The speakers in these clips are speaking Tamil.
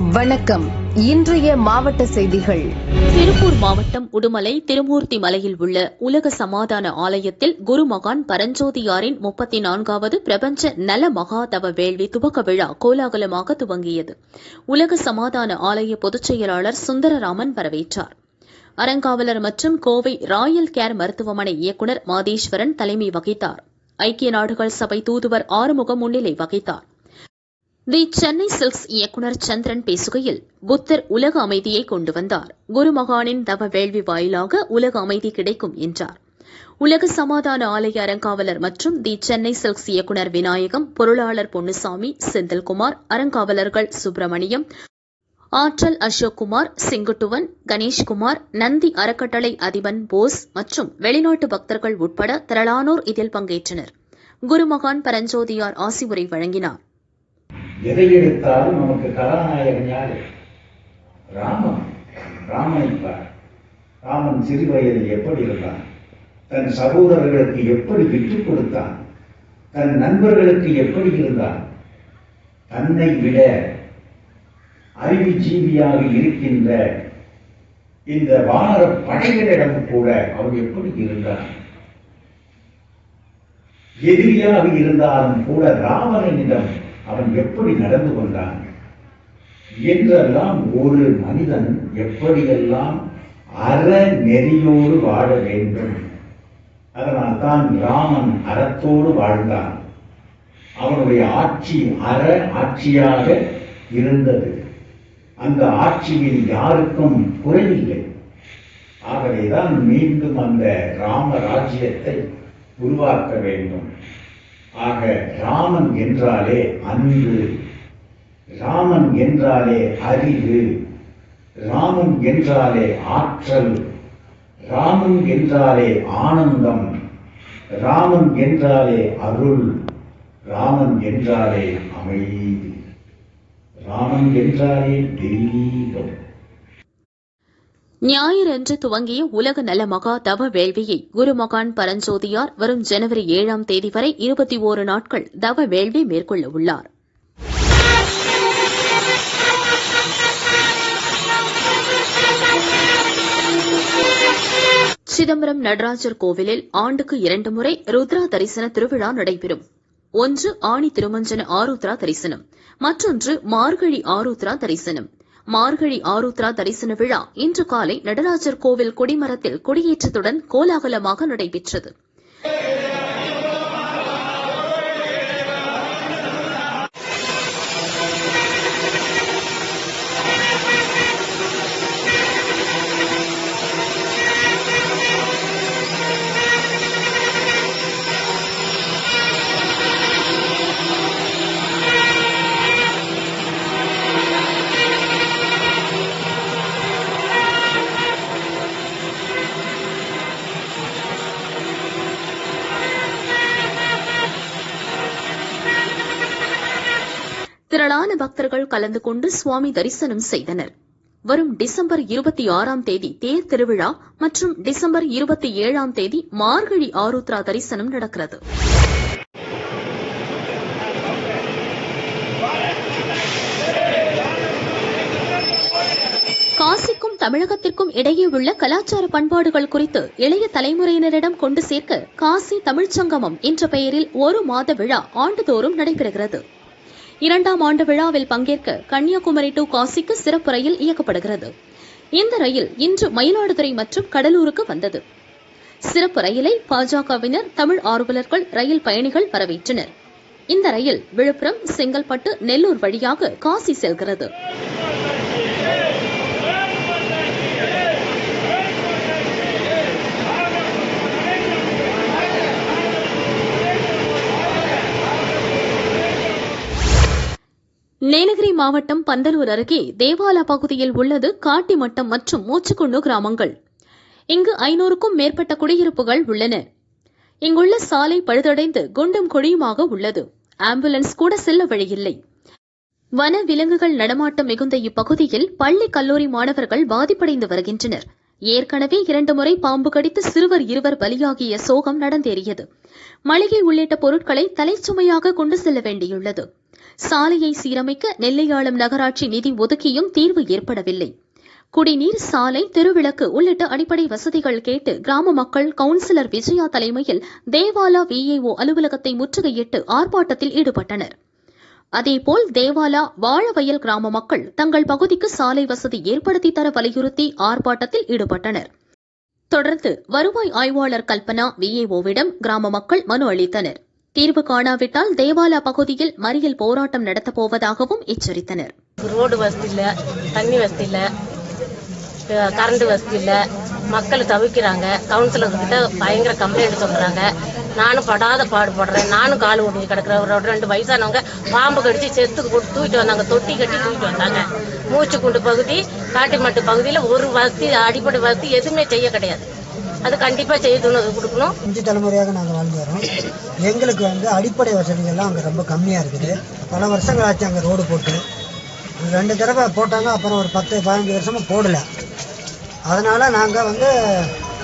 வணக்கம். இன்றைய மாவட்ட செய்திகள். திருப்பூர் மாவட்டம் உடுமலை திருமூர்த்தி மலையில் உள்ள உலக சமாதான ஆலயத்தில் குருமகான் பரஞ்சோதியாரின் முப்பத்தி நான்காவது பிரபஞ்ச நல மகாதவ வேள்வி துவக்க விழா கோலாகலமாக துவங்கியது. உலக சமாதான ஆலய பொதுச் செயலாளர் சுந்தரராமன் வரவேற்றார். அறங்காவலர் மற்றும் கோவை ராயல் கேர் மருத்துவமனை இயக்குநர் மாதேஸ்வரன் தலைமை வகித்தார். ஐக்கிய நாடுகள் சபை தூதுவர் ஆறுமுகம் முன்னிலை வகித்தார். தி சென்னை சில்க்ஸ் இயக்குநர் சந்திரன் பேசுகையில் புத்தர் உலக அமைதியை கொண்டு வந்தார். குருமகானின் தவ வேள்வி வாயிலாக உலக அமைதி கிடைக்கும் என்றார். உலக சமாதான ஆலய அறங்காவலர் மற்றும் தி சென்னை சில்க்ஸ் இயக்குநர் விநாயகம் பொருளாளர் பொன்னுசாமி செந்தில்குமார் அறங்காவலர்கள் சுப்பிரமணியம் ஆற்றல் அசோக்குமார் செங்குட்டுவன் கணேஷ்குமார் நந்தி அறக்கட்டளை அதிபன் போஸ் மற்றும் வெளிநாட்டு பக்தர்கள் உட்பட திரளானோர் இதில் பங்கேற்றனர். குருமகான் பரஞ்சோதியார் ஆசி உரை வழங்கினார். எதை எடுத்தாலும் நமக்கு கதாநாயகன் யாரு? ராமன். ராமனை பார். ராமன் சிறு வயதில் எப்படி இருந்தான்? தன் சகோதரர்களுக்கு எப்படி விட்டுக் கொடுத்தான்? தன் நண்பர்களுக்கு எப்படி இருந்தான்? தன்னை விட அறிவு ஜீவியாக இருக்கின்ற இந்த வானர படைகளிடம் கூட அவர் எப்படி இருந்தார் எதிரியாக இருந்தாலும் கூட ராவணனிடம் அவன் எப்படி நடந்து கொண்டான்? என்றெல்லாம் ஒரு மனிதன் எப்படியெல்லாம் அற நெறியோடு வாழ வேண்டும்? அதனால் தான் ராமன் அறத்தோடு வாழ்ந்தான். அவனுடைய ஆட்சி அற ஆட்சியாக இருந்தது. அந்த ஆட்சியில் யாருக்கும் குறைவில்லை. ஆகவேதான் மீண்டும் அந்த ராம ராஜ்யத்தை உருவாக்க வேண்டும். ஆக ராமன் என்றாலே அன்பு ராமன் என்றாலே அறிவு ராமன் என்றாலே ஆற்றல் ராமன் என்றாலே ஆனந்தம் ராமன் என்றாலே அருள் ராமன் என்றாலே அமைதி ராமன் என்றாலே தெய்வம். ஞாயிறன்று துவங்கிய உலக நல மகா தவ வேள்வியை குருமகான் பரஞ்சோதியார் வரும் ஜனவரி ஏழாம் தேதி வரை இருபத்தி ஓரு நாட்கள் தவ வேள்வி மேற்கொள்ள உள்ளார். சிதம்பரம் நடராஜர் கோவிலில் ஆண்டுக்கு இரண்டு முறை ருத்ரா தரிசன திருவிழா நடைபெறும். ஒன்று ஆணி திருமஞ்சன ஆருத்ரா தரிசனம் மற்றொன்று மார்கழி ஆருத்ரா தரிசனம். மார்கழி ஆருத்ரா தரிசன விழா இன்று காலை நடராஜர் கோவில் கொடிமரத்தில் கொடியேற்றத்துடன் கோலாகலமாக நடைபெற்றது. பக்தர்கள் கலந்து கொண்டு சுவாமி தரிசனம் செய்தனர். வரும் டிசம்பர் இருபத்தி ஆறாம் தேதி தேர் திருவிழா மற்றும் டிசம்பர் இருபத்தி ஏழாம் தேதி மார்கழி ஆருத்ரா தரிசனம் நடக்கிறது. காசிக்கும் தமிழகத்திற்கும் இடையே உள்ள கலாச்சார பண்பாடுகள் குறித்து இளைய தலைமுறையினரிடம் கொண்டு சேர்க்க காசி தமிழ்ச்சங்கமம் என்ற பெயரில் ஒரு மாத விழா ஆண்டுதோறும் நடைபெறுகிறது. இரண்டாம் ஆண்டு விழாவில் பங்கேற்க கன்னியாகுமரி டு காசிக்கு சிறப்பு ரயில் இயக்கப்படுகிறது. இந்த ரயில் இன்று மயிலாடுதுறை மற்றும் கடலூருக்கு வந்தது. சிறப்பு ரயிலை பாஜகவினர் தமிழ் ஆர்வலர்கள் ரயில் பயணிகள் வரவேற்றனர். இந்த ரயில் விழுப்புரம் செங்கல்பட்டு நெல்லூர் வழியாக காசி செல்கிறது. நீலகிரி மாவட்டம் பந்தலூர் அருகே தேவாலா பகுதியில் உள்ளது காட்டிமட்டம் மற்றும் மூச்சுக்குண்டு கிராமங்கள். இங்கு ஐநூறுக்கும் மேற்பட்ட குடியிருப்புகள் உள்ளன. இங்குள்ள சாலை பழுதடைந்து குண்டும் குழியுமாக உள்ளது. ஆம்புலன்ஸ் கூட செல்ல வழியில்லை. வன விலங்குகள் நடமாட்டம் மிகுந்த இப்பகுதியில் பள்ளி கல்லூரி மாணவர்கள் பாதிப்படைந்து வருகின்றனர். ஏற்கனவே இரண்டு முறை பாம்பு கடித்து சிறுவர் இருவர் பலியாகிய சோகம் நடந்தேறியது. மளிகை உள்ளிட்ட பொருட்களை தலைச்சுமையாக கொண்டு செல்ல வேண்டியுள்ளது. சாலையை சீரமைக்க நெல்லையாளம் நகராட்சி நிதி ஒதுக்கியும் தீர்வு ஏற்படவில்லை. குடிநீர் சாலை தெருவிளக்கு உள்ளிட்ட அடிப்படை வசதிகள் கேட்டு கிராம மக்கள் கவுன்சிலர் விஜயா தலைமையில் தேவாலா விஏஓ அலுவலகத்தை முற்றுகையிட்டு ஆர்ப்பாட்டத்தில் ஈடுபட்டனர். அதேபோல் தேவாலா வாழவயல் கிராம மக்கள் தங்கள் பகுதிக்கு சாலை வசதி ஏற்படுத்தி தர வலியுறுத்தி ஆர்ப்பாட்டத்தில் ஈடுபட்டனர். தொடர்ந்து வருவாய் ஆய்வாளர் கல்பனா விஏஓவிடம் கிராம மக்கள் மனு அளித்தனர். தீர்வு காணாவிட்டால் தேவாலா பகுதியில் மறியல் போராட்டம் நடத்தப் போவதாகவும் எச்சரித்தனர். ரோடு வசதி இல்ல தண்ணி வசதி இல்ல கரண்ட் வசதி இல்ல மக்கள் தவிக்கிறாங்க. கவுன்சிலர் கிட்ட பயங்கர கம்ப்ளைண்ட் சொல்றாங்க. நானும் படாத பாடுபடுறேன். நானும் கால் ஓடி கிடக்குறேன். ஒரு ரெண்டு வயசானவங்க பாம்பு கடிச்சு செத்துக்கு போட்டு தூக்கிட்டு வந்தாங்க. தொட்டி கட்டி தூக்கிட்டு வந்தாங்க. மூச்சுக்குண்டு பகுதி காட்டிமட்டு பகுதியில் ஒரு வசதி அடிப்படை வசதி எதுவுமே செய்ய கிடையாது. அது கண்டிப்பாக செய்து கொடுக்கணும். அஞ்சு தலைமுறையாக நாங்கள் வாழ்ந்து வரோம் எங்களுக்கு வந்து அடிப்படை வசதிகள்லாம் அங்கே ரொம்ப கம்மியாக இருக்குது. பல வருஷங்கள் ஆச்சு அங்கே ரோடு போட்டு. ரெண்டு தடவை போட்டாங்க அப்புறம் ஒரு பத்து பதினஞ்சு வருஷமாக போடலை. அதனால் நாங்கள் வந்து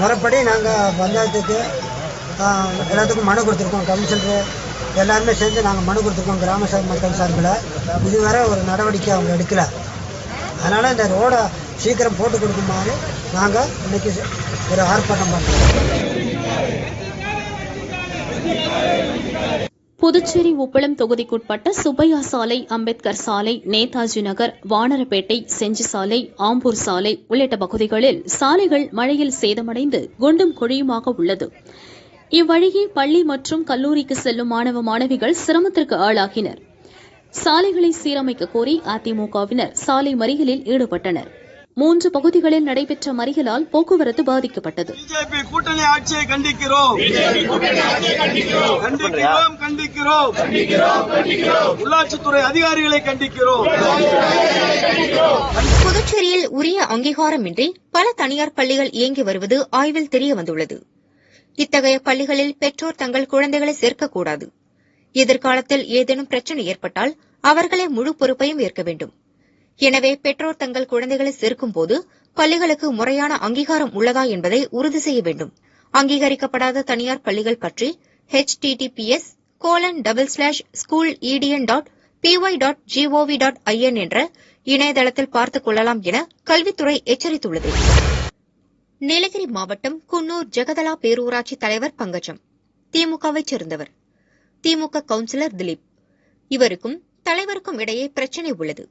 முறைப்படி நாங்கள் பஞ்சாயத்துக்கு எல்லாத்துக்கும் மனு கொடுத்துருக்கோம். கவுன்சிலரு எல்லாருமே சேர்ந்து நாங்கள் மனு கொடுத்துருக்கோம் கிராம சபை மக்கள் சார்பில். இதுவரை ஒரு நடவடிக்கை அவங்க எடுக்கலை. அதனால் இந்த ரோடை சீக்கிரம் போட்டு கொடுக்குமாறு நாங்கள் இன்னைக்கு ஒரு ஆர்ப்பாட்டம் பண்ணுறோம் புதுச்சேரி உப்பளம் தொகுதிக்குட்பட்ட சுப்பையா சாலை அம்பேத்கர் சாலை நேதாஜி நகர் வானரப்பேட்டை செஞ்சி சாலை ஆம்பூர் சாலை உள்ளிட்ட பகுதிகளில் சாலைகள் மழையில் சேதமடைந்து குண்டும் குழியுமாக உள்ளது. இவ்வழியே பள்ளி மற்றும் கல்லூரிக்கு செல்லும் மாணவ மாணவிகள் சிரமத்திற்கு ஆளாகினர். சாலைகளை சீரமைக்க கோரி அதிமுகவினர் சாலை மறியலில் ஈடுபட்டனர். மூன்று பகுதிகளில் நடைபெற்ற மறியலால் போக்குவரத்து பாதிக்கப்பட்டது. பிஜேபி கூட்டணி ஆட்சியை கண்டிக்கிறோம். கண்டிக்கிறோம். கண்டிக்கிறோம் உள்ளாட்சித்துறை அதிகாரிகளை கண்டிக்கிறோம். புதுச்சேரியில் உரிய அங்கீகாரமின்றி பல தனியார் பள்ளிகள் இயங்கி வருவது ஆய்வில் தெரிய வந்துள்ளது இத்தகைய பள்ளிகளில் பெற்றோர் தங்கள் குழந்தைகளை சேர்க்கக்கூடாது. எதிர்காலத்தில் ஏதேனும் பிரச்சனை ஏற்பட்டால் அவர்களே முழு பொறுப்பையும் ஏற்க வேண்டும். எனவே பெற்றோர் தங்கள் குழந்தைகளை சேர்க்கும்போது பள்ளிகளுக்கு முறையான அங்கீகாரம் உள்ளதா என்பதை உறுதி செய்ய வேண்டும். அங்கீகரிக்கப்படாத தனியார் பள்ளிகள் பற்றி https colon double slash school EDN dot PY dot GOV dot IN என்ற இணையதளத்தில் பார்த்துக் கொள்ளலாம் என கல்வித்துறை எச்சரித்துள்ளது. நீலகிரி மாவட்டம் குன்னூர் ஜெகதலா பேரூராட்சி தலைவர் பங்கஜம் திமுகவைச் சேர்ந்தவர். திமுக கவுன்சிலர் திலீப். இவருக்கும் தலைவருக்கும் இடையே பிரச்சினை உள்ளது.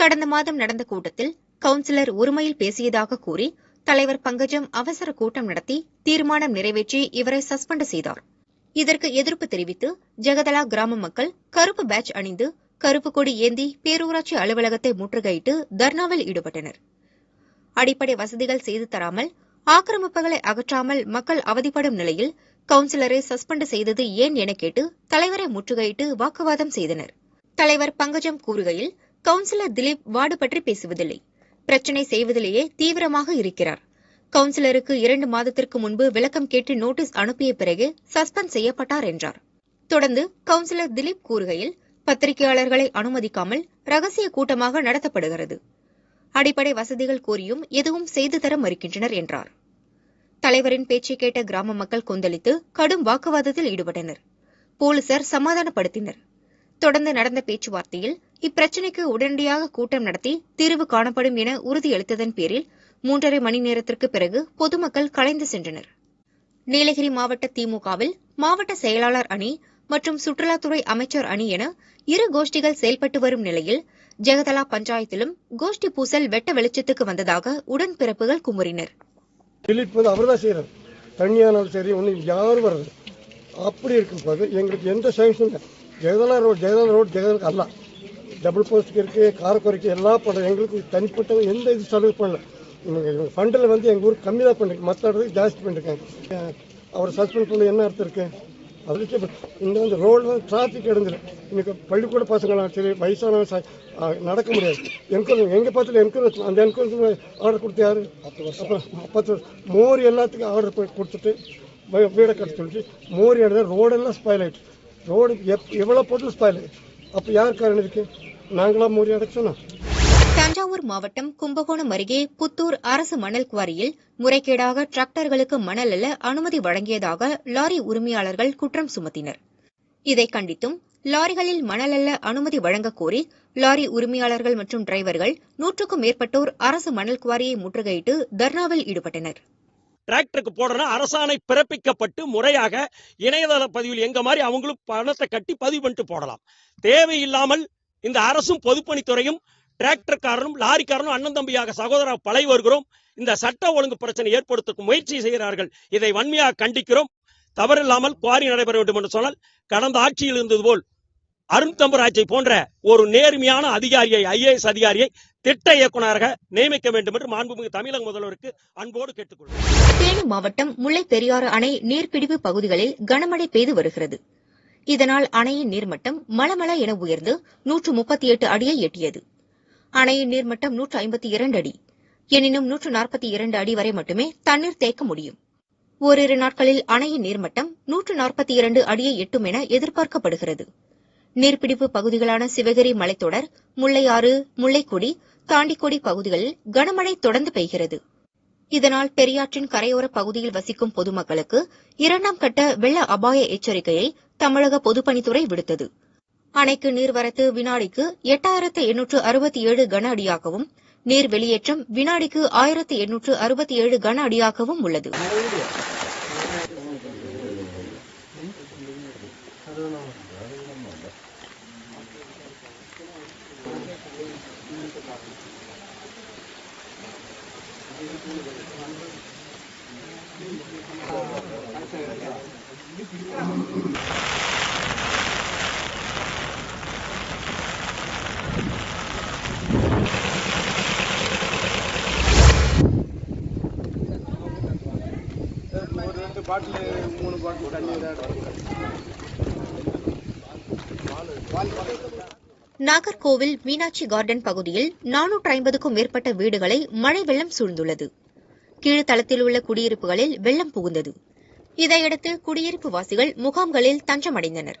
கடந்த மாதம் நடந்த கூட்டத்தில் கவுன்சிலர் உரிமையில் பேசியதாக கூறி தலைவர் பங்கஜம் அவசர கூட்டம் நடத்தி தீர்மானம் நிறைவேற்றி இவரை சஸ்பெண்ட் செய்தார். இதற்கு எதிர்ப்பு தெரிவித்து ஜெகதலா கிராம மக்கள் கருப்பு பேட்ச் அணிந்து கருப்பு கொடி ஏந்தி பேரூராட்சி அலுவலகத்தை முற்றுகையிட்டு தர்ணாவில் ஈடுபட்டனர். அடிப்படை வசதிகள் செய்து தராமல் ஆக்கிரமிப்புகளை அகற்றாமல் மக்கள் அவதிப்படும் நிலையில் கவுன்சிலரை சஸ்பெண்ட் செய்தது ஏன் என கேட்டு தலைவரை முற்றுகையிட்டு வாக்குவாதம் செய்தனர். தலைவர் பங்கஜம் கூறுகையில் கவுன்சிலர் திலீப் வார்டு பற்றி பேசுவதில்லை. பிரச்சனை செய்வதிலேயே தீவிரமாக இருக்கிறார். கவுன்சிலருக்கு இரண்டு மாதத்திற்கு முன்பு விளக்கம் கேட்டு நோட்டீஸ் அனுப்பிய பிறகு சஸ்பெண்ட் செய்யப்பட்டார் என்றார். தொடர்ந்து கவுன்சிலர் திலீப் கூறுகையில் பத்திரிகையாளர்களை அனுமதிக்காமல் ரகசிய கூட்டமாக நடத்தப்படுகிறது. அடிப்படை வசதிகள் கோரியும் எதுவும் செய்து தர மறுக்கின்றனர் என்றார். தலைவரின் பேச்சை கேட்ட கிராம மக்கள் கொந்தளித்து கடும் வாக்குவாதத்தில் ஈடுபட்டனர். போலீசார் சமாதானப்படுத்தினர். தொடர்ந்து நடந்த பேச்சுவார்த்தையில் இப்பிரச்சினைக்கு உடனடியாக கூட்டம் நடத்தி தீர்வு காணப்படும் என உறுதியளித்ததன் பேரில் மூன்றரை மணி நேரத்திற்கு பிறகு பொதுமக்கள் கலைந்து சென்றனர். நீலகிரி மாவட்ட திமுகவில் மாவட்ட செயலாளர் அணி மற்றும் சுற்றுலாத்துறை அமைச்சர் அணி என இரு கோஷ்டிகள் செயல்பட்டு வரும் நிலையில் ஜெகதலா பஞ்சாயத்திலும் கோஷ்டி பூசல் வெட்ட வெளிச்சத்துக்கு வந்ததாக உடன்பிறப்புகள் குமுறினர். திலீப் வந்து அவர் தான் சரி ஒன்றும் யாரும் வர்றது அப்படி இருக்கும்போது எங்களுக்கு எந்த sanction Jagadala road Jagadala road ஜெகதலுக்கு அல்ல. டபுள் போஸ்ட்டுக்கு இருக்குது காரக்குறைக்கு எல்லாம் பண்ணுறோம் எங்களுக்கு தனிப்பட்ட எந்த இது செலவு பண்ணல. இவங்க ஃபண்டில் வந்து எங்கள் ஊருக்கு கம்மி தான் பண்ணிருக்கு. மற்ற இடத்துக்கு ஜாஸ்தி பண்ணிருக்காங்க. அவர் சஸ்பெண்ட் பண்ண என்ன அர்த்தம் இருக்குது அதுக்கு இந்த வந்து ரோடு வந்து டிராஃபிக் இடந்துரு இன்னைக்கு பள்ளிக்கூட பசங்களாம் சரி வயசானவங்க நடக்க முடியாது. என்கரேஜ் எங்கள் பக்கத்தில் என்கரேஜ் அந்த என்கரேஜ் ஆர்டர் கொடுத்து யாரு? அப்புறம் பத்து வருஷம். மோர் எல்லாத்துக்கும் ஆர்டர் போய் கொடுத்துட்டு வீடை கட்ட சொல்லிட்டு மோர் இடம் ரோடெல்லாம் ஸ்பாயில் ஆயிட்டு. ரோடு எப் எவ்வளோ போட்டு ஸ்பாயில் அப்போ யார் காரணம் இருக்கு? நாங்களா மோரி அடைக்க சொன்னோம் தஞ்சாவூர் மாவட்டம் கும்பகோணம் அருகே புத்தூர் அரசு மணல் குவாரியில் முறைகேடாக டிராக்டர்களுக்கு மணல் அல்ல அனுமதி வழங்கியதாக லாரி உரிமையாளர்கள் குற்றம் சுமத்தினர். இதை கண்டித்தும் லாரிகளில் மணல் அல்ல அனுமதி வழங்கக் கோரி லாரி உரிமையாளர்கள் மற்றும் டிரைவர்கள் நூற்றுக்கும் மேற்பட்டோர் அரசு மணல் குவாரியை முற்றுகையிட்டு தர்ணாவில் ஈடுபட்டனர். டிராக்டருக்கு போடுறனா அரசாணை பிறப்பிக்கப்பட்டு முறையாக இணையதள பதிவில் எங்க மாதிரி அவங்களும் பணத்தை கட்டி பதிவு பண்ணிட்டு போடலாம். தேவையில்லாமல் இந்த அரசும் பொதுப்பணித்துறையும் டிராக்டர்காரனும் லாரிக்காரனும் அண்ணன் தம்பியாக சகோதர பழகி வருகிறோம். இந்த சட்ட ஒழுங்கு பிரச்சனை ஏற்படுத்தும் முயற்சி செய்கிறார்கள். இதை வன்மையாக கண்டிக்கிறோம். தவறில்லாமல் குவாரி நடைபெற வேண்டும் என்று சொன்னால் கடந்த ஆட்சியில் இருந்தது போல் அருண் தம்பராஜை போன்ற ஒரு நேர்மையான அதிகாரியை ஐஏஎஸ் அதிகாரியை திட்ட இயக்குநராக நியமிக்க வேண்டும் என்று மாண்புமிகு தமிழக முதல்வருக்கு அன்போடு கேட்டுக்கொள்கிறேன். தேனி மாவட்டம் முல்லை பெரியாறு அணை நீர்பிடிப்பு பகுதிகளில் கனமழை பெய்து வருகிறது. இதனால் அணையின் நீர்மட்டம் மலமள என உயர்ந்து நூற்று முப்பத்தி எட்டு அடியை எட்டியது. அணையின் நீர்மட்டம் நூற்று ஐம்பத்தி இரண்டு அடி. எனினும் நூற்று நாற்பத்தி இரண்டு அடி வரை மட்டுமே தண்ணீர் தேக்க முடியும். ஓரிரு நாட்களில் அணையின் நீர்மட்டம் நூற்று நாற்பத்தி இரண்டு அடியை எட்டும் என எதிர்பார்க்கப்படுகிறது. நீர்பிடிப்பு பகுதிகளான சிவகிரி மலைத்தொடர் முல்லையாறு முல்லைக்குடி தாண்டிக்கொடி பகுதிகளில் கனமழை தொடர்ந்து பெய்கிறது. இதனால் பெரியாற்றின் கரையோர பகுதியில் வசிக்கும் பொதுமக்களுக்கு இரண்டாம் கட்ட வெள்ள அபாய எச்சரிக்கையை தமிழக பொதுப்பணித்துறை விடுத்தது. அணைக்கு நீர்வரத்து வினாடிக்கு எட்டாயிரத்து எண்ணூற்று அறுபத்தி ஏழு கன அடியாகவும் நீர் வெளியேற்றம் வினாடிக்கு ஆயிரத்து எண்ணூற்று அறுபத்தி ஏழு கன அடியாகவும் உள்ளது. பாட்டில் மூணு பாட்டில் தண்ணி நாகர்கோவில் மீனாட்சி கார்டன் பகுதியில் நானூற்று ஐம்பதுக்கும் மேற்பட்ட வீடுகளை மழை வெள்ளம் சூழ்ந்துள்ளது. கீழ்த்தளத்தில் உள்ள குடியிருப்புகளில் வெள்ளம் புகுந்தது. இதையடுத்து குடியிருப்பு வாசிகள் முகாம்களில் தஞ்சமடைந்தனர்.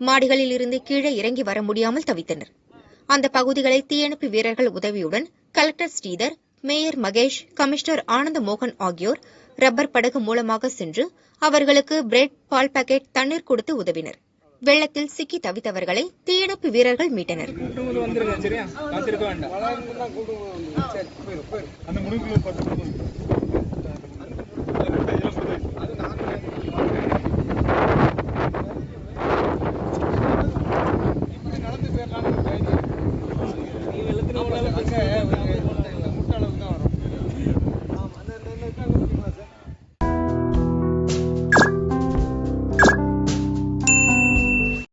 மாடிகளில் இருந்து கீழே இறங்கி வர முடியாமல் தவித்தனர். அந்த பகுதிகளை தீயணைப்பு வீரர்கள் உதவியுடன் collector Sridhar mayor Mahesh commissioner Anand மோகன் ஆகியோர் ரப்பர் படகு மூலமாக சென்று அவர்களுக்கு பிரெட் பால் பாக்கெட் தண்ணீர் கொடுத்து உதவினர். வெள்ளத்தில் சிக்கி தவித்தவர்களை தீயணைப்பு வீரர்கள் மீட்டனர். அந்த